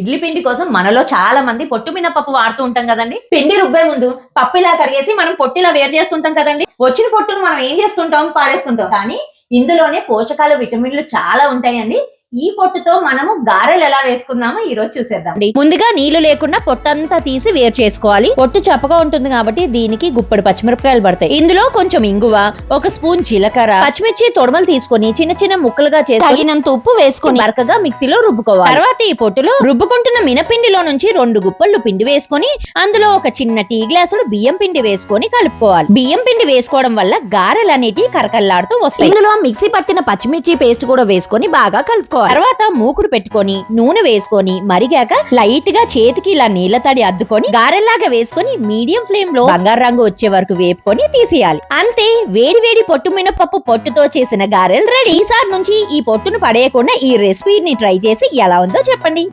ఇడ్లీ పిండి కోసం మనలో చాలా మంది పొట్టు మినపప్పు వాడుతూ ఉంటాం కదండి. పిండి రుబ్బే ముందు పప్పు ఇలా కడిగేసి మనం పొట్టిలా వేరు చేస్తుంటాం కదండి. వచ్చిన పొట్టును మనం ఏం చేస్తుంటాం? పారేస్తుంటాం. కానీ ఇందులోనే పోషకాలు విటమిన్లు చాలా ఉంటాయండి. ఈ పొట్టుతో మనము గారెలు ఎలా వేసుకుందామో ఈ రోజు చూసేద్దాం. ముందుగా నీళ్ళు లేకుండా పొట్టంతా తీసి వేరు చేసుకోవాలి. పొట్టు చప్పగా ఉంటుంది కాబట్టి దీనికి గుప్పడి పచ్చిమిరపకాయలు పడతాయి. ఇందులో కొంచెం ఇంగువ ఒక స్పూన్ జీలకర్ర పచ్చిమిర్చి తొడమలు తీసుకొని చిన్న చిన్న ముక్కలుగా చేసి తగినంత ఉప్పు వేసుకొని బరకగా మిక్సీలో రుబ్బుకోవాలి. తర్వాత ఈ పొట్టులో రుబ్బుకుంటున్న మినపిండిలో నుంచి రెండు గుప్పళ్ళు పిండి వేసుకొని అందులో ఒక చిన్న టీ గ్లాసులు బియ్యం పిండి వేసుకొని కలుపుకోవాలి. బియ్యం పిండి వేసుకోవడం వల్ల గారెలు అనేటివి కరకల్లాడుతూ వస్తాయి. ఇందులో మిక్సీ పట్టిన పచ్చిమిర్చి పేస్ట్ కూడా వేసుకొని బాగా కలుపుకోవాలి. తర్వాత మూకుడు పెట్టుకొని నూనె వేసుకొని మరిగాక లైట్గా చేతికి ఇలా నీళ్ళ తడి అద్దుకొని గారెల్లాగా వేసుకొని మీడియం ఫ్లేమ్లో బంగారు రంగు వచ్చే వరకు వేపుకొని తీసేయాలి. అంతే వేడి వేడి పొట్టు మినపప్పు పొట్టుతో చేసిన గారెలు రెడీ. ఈసారి నుంచి ఈ పొట్టును పడేయకుండా ఈ రెసిపీని ట్రై చేసి ఎలా ఉందో చెప్పండి.